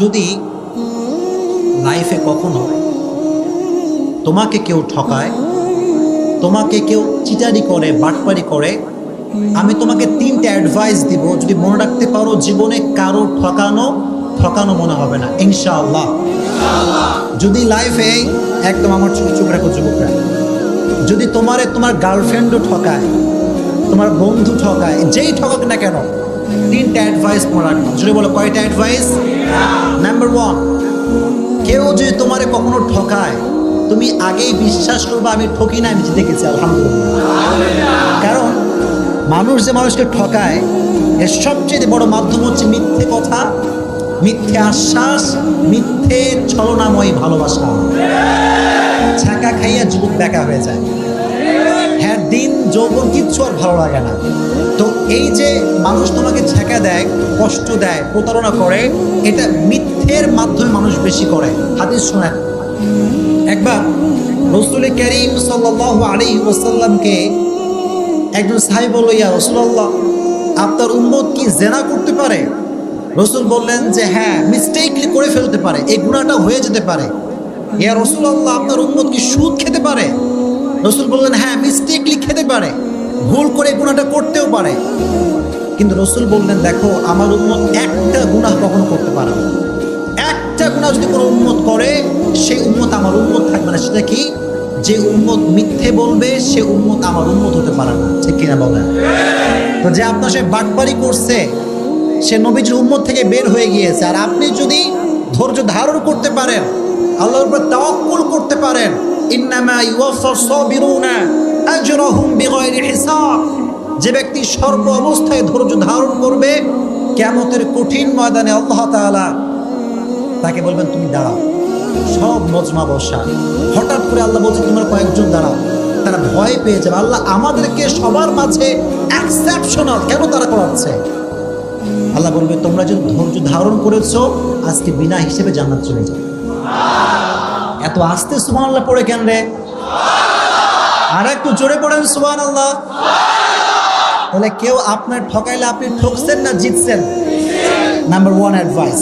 যদি লাইফে কখনো তোমাকে কেউ ঠকায়, তোমাকে কেউ চিটারি করে, বাটপারি করে, আমি তোমাকে তিনটে অ্যাডভাইস দিব। যদি মনে রাখতে পারো জীবনে কারও ঠকানো ঠকানো মনে হবে না। ইনশাআল্লাহ। যদি লাইফে একদম আমার চোখ চোখ রাখো যুবকরা, যদি তোমারে তোমার গার্লফ্রেন্ডও ঠকায়, তোমার বন্ধু ঠকায়, যেই ঠকাক না কেন তিনটা অ্যাডভাইস মনে রাখব যদি বলো, কয়টা অ্যাডভাইস নাম্বার ওয়ান কেউ যদি তোমারে কখনো ঠকায়, তুমি আগেই বিশ্বাস করবে আমি ঠকি না, আমি জিতে গেছি, আলহামদুলিল্লাহ। কারণ, মানুষ যে মানুষকে ঠকায়, এর সবচেয়ে বড় মাধ্যম হচ্ছে মিথ্যে কথা, মিথ্যে আশ্বাস, মিথ্যে ছলনাময় ভালোবাসা। ছাকা খাইয়া যুবক বেকা হয়ে যায়। যৌবন কিচ্ছু আর ভালো লাগে না। তো এই যে মানুষ তোমাকে ছেঁকা দেয়, কষ্ট দেয়, প্রতারণা করে, এটা মিথ্যের মাধ্যমে মানুষ বেশি করে। হাদিস শোনেন। একবার রসুল করিম সাল্লাহ আলী ওসাল্লামকে একজন সাহেব বলল, ইয়া রসুল্লাহ আপনার উম্মত কি জেনা করতে পারে? রসুল বললেন যে হ্যাঁ মিস্টেকলি করে ফেলতে পারে। এই গুণাটা হয়ে যেতে পারে। ইয়া রসুল্লাহ আপনার উম্মত কি সুদ খেতে পারে? রসুল বললেন হ্যাঁ মিস্টেকলি খেতে পারে। ভুল করে গুণাটা করতেও পারে। কিন্তু রসুল বললেন, দেখো, আমার উন্মত একটা গুনাহ কখনো করতে পারে না। একটা গুণা যদি কোনো উন্মত করে, সেই উন্মত আমার উন্মত থাকবে না। সেটা কি? যে উন্মত মিথ্যে বলবে, সে উন্মত আমার উন্মত হতে পারে না। ঠিক কিনা বলেন? তো যে আপনার সে বাটপারি করছে, সে নবীজির উম্মত থেকে বের হয়ে গিয়েছে। আর আপনি যদি ধৈর্য ধারণ করতে পারেন, আল্লাহর উপর তাওয়াক্কুল করতে পারেন ইন্নামা ইউওয়াফাস সাবিরুনা আজরাহুম হিসাব। যে ব্যক্তি সর্ব অবস্থায় ধৈর্য ধারণ করবে, কিয়ামতের কঠিন ময়দানে আল্লাহ তাআলা তাকে বলবেন, তুমি দাঁড়াও, সব মজমা বসা। হঠাৎ করে আল্লাহ বলছে, তোমার কয়েকজন দাঁড়াও। তারা ভয় পেয়ে যাবে। আল্লাহ আমাদেরকে সবার মাঝে এক্সেপশনাল কেন তারা করাচ্ছে? আল্লাহ বলবে, তোমরা যদি ধৈর্য ধারণ করেছ, আজকে বিনা হিসেবে জান্নাত চলে যাও এত আস্তে সুমান আল্লাহ পড়ে কেন রে? আর একটু জোরে পড়েন সুমান আল্লাহ তাহলে কেউ আপনার ঠকাইলে আপনি ঠকছেন না জিতছেন? Number one advice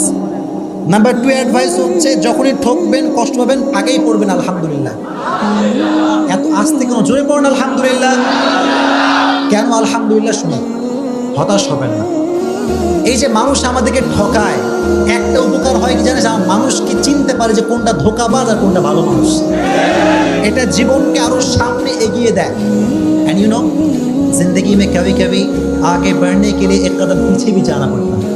number two advice হচ্ছে যখনই ঠকবেন, কষ্ট পাবেন, আগেই পড়বেন, আলহামদুলিল্লাহ। এত আস্তে কেন? জোরে পড়েন, আলহামদুলিল্লাহ। কেন? আলহামদুলিল্লাহ শুনে হতাশ হবেন না। এই যে মানুষ আমাদেরকে ঠকায় একটা উপকার হয় কি জানিস আমার মানুষ কি চিনতে পারে যে কোনটা ধোকাবাজ আর কোনটা ভালো মানুষ এটা জীবনকে আরো সামনে এগিয়ে দেয় एंड यू नो जिंदगी में कभी कभी आगे बढ़ने के लिए एक कदम पीछे भी जाना पड़ता है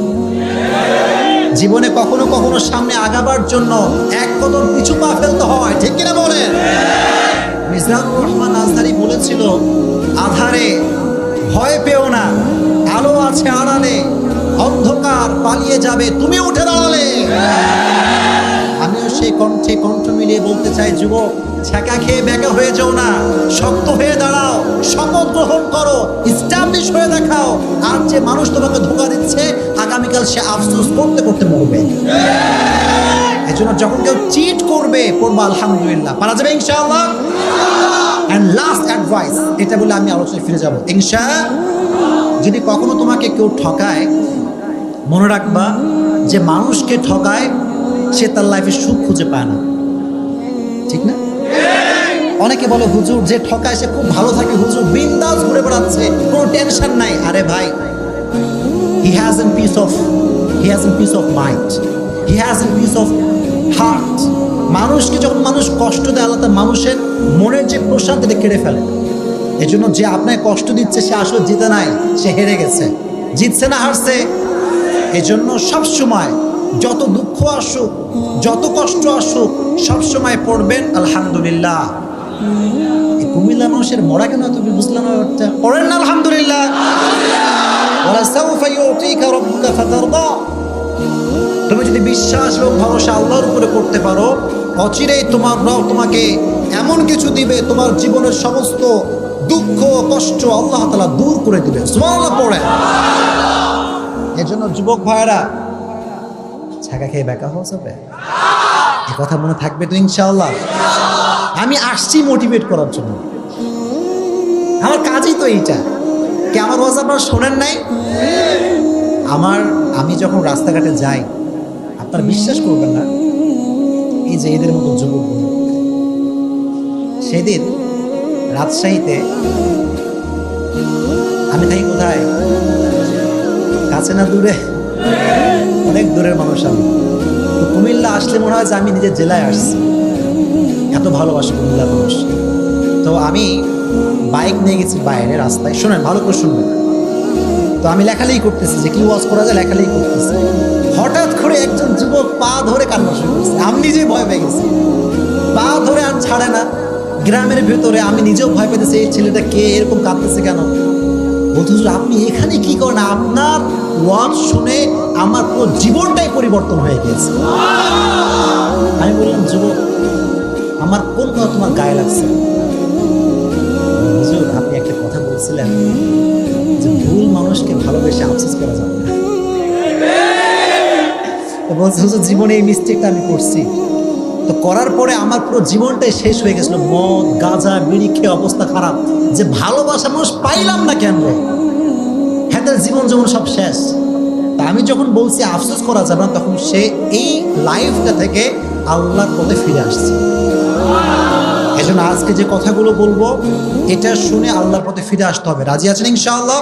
জীবনে কখনো কখনো সামনে আগাবার জন্য এক কদম পিছু পা ফেলতে হয় ঠিক কিনা বলেন মিজরানুর রহমান আজহারি বলেছিল আধারে ভয় পেও না আলো আছে আড়ালে অন্ধকার পালিয়ে যাবে, তুমি উঠে দাঁড়ালে। আমিও সেই কণ্ঠে কণ্ঠ মিলিয়ে বলতে চাই, যুবক, ছ্যাঁকা খেয়ে ব্যাকা হয়ে যাও না। শক্ত হয়ে দাঁড়াও, শপথ গ্রহণ করো ইস্টাবলিশ হয়ে দেখাও। আর যে মানুষ তোমাকে ধোকা দিচ্ছে, আগামীকাল সে আফসোস করতে করতে মরবে। জন্য যখন কেউ চিট করবে, পড়ব আলহামদুলিল্লাহ। পারা যাবে ইনশাআল্লাহ? অ্যান্ড লাস্ট অ্যাডভাইস এটা বলে আমি আলোচনায় ফিরে যাব। ইনশা, যদি কখনো তোমাকে কেউ ঠকায় মনে রাখবা যে মানুষকে ঠকায় সে তার লাইফে সুখ খুঁজে পায় না। ঠিক না? অনেকে বলে, হুজুর, যে ঠকায় সে খুব ভালো থাকে, হুজুর, বিন্দাস ঘুরে বেড়াচ্ছে, কোনো টেনশন নাই। আরে ভাই he has an piece of he has an piece of mind he has an piece of heart মানুষকে যখন মানুষ কষ্ট দেয়, আল্লাহ তার মানুষের মনের যে প্রশান্তিটা কেড়ে ফেলে। এই জন্য যে আপনাকে কষ্ট দিচ্ছে, সে আসলে জিতে নাই, সে হেরে গেছে। জিতছে না, হারছে এই জন্য সবসময় যত দুঃখ আসুক, যত কষ্ট আসুক, সবসময় পড়বেন, আলহামদুলিল্লাহ। কুমিল্লা মানুষের মরা কেন তুমি বুঝলাম? পড়েন না, আলহামদুলিল্লাহ। তুমি যদি বিশ্বাস এবং ভরসা আল্লাহর উপরে করতে পারো, অচিরেই তোমার রব তোমাকে এমন কিছু দিবে, তোমার জীবনের সমস্ত দুঃখ, কষ্ট আল্লাহ তালা দূর করে দিবে সুবহানাল্লাহ পড়ে এজন্য যুবক ভাইয়েরা ছাকা খেয়ে বেকা হওয়া যাবে? এ কথা মনে থাকবে তো ইনশাআল্লাহ। আমি আসছি মোটিভেট করার জন্য। আমার কাজই তো এইটা। কে আমার ওয়াজ আপনারা শোনেন নাই? আমার, আমি যখন রাস্তাঘাটে যাই, আপনারা বিশ্বাস করবেন না, এই যে এদের মতো যুবক। সেদিন রাজশাহীতে আমি থাকি কোথায়? কাছে না দূরে? অনেক দূরের মানুষ আমি। তো কুমিল্লা আসলে মনে হয় যে আমি নিজের জেলায় আসছি। এত ভালোবাসি কুমিল্লার মানুষ। তো আমি বাইক নিয়ে গেছি বাইরে রাস্তায়। শোনেন, ভালো করে শুনবেন। তো আমি লেখালেই করতেছি, যে কি ওয়াজ করা যায় লেখালেই করতেছি। হঠাৎ করে একজন যুবক পা ধরে কান্না শুরু করছে। আমি নিজেই ভয় পেয়ে গেছি। পা ধরে আর ছাড়ে না। গ্রামের ভেতরে আমি নিজেও ভয় পেতেছি, এই ছেলেটা কে, এরকম কাঁদতেছে কেন? হুজুর, আপনি এখানে কি করেন? আপনার ওয়াজ শুনে আমার পুরো জীবনটাই পরিবর্তন হয়ে গেছে। আমি বললাম যুবক আমার কোন কথা তোমার গায়ে লাগছে? আপনি একটা কথা বলছিলেন যে ভুল মানুষকে ভালোবেসে আফসোস করা যাবে না। বলছে জীবনে এই মিস্টেকটা আমি করছি। তো করার পরে আমার পুরো জীবনটাই শেষ হয়ে গেছিল। মদ, গাঁজা, বিড়ি খেয়ে অবস্থা খারাপ। যে ভালোবাসা মানুষ পাইলাম না কেন? হ্যাঁ জীবন যেমন সব শেষ। তা আমি যখন বলছি আফসোস করা যাবে না, তখন সে এই লাইফটা থেকে আল্লাহর পথে ফিরে আসছে। এজন্য আজকে যে কথাগুলো বলব, এটা শুনে আল্লাহর পথে ফিরে আসতে হবে। রাজি আছেন ইনশাআল্লাহ?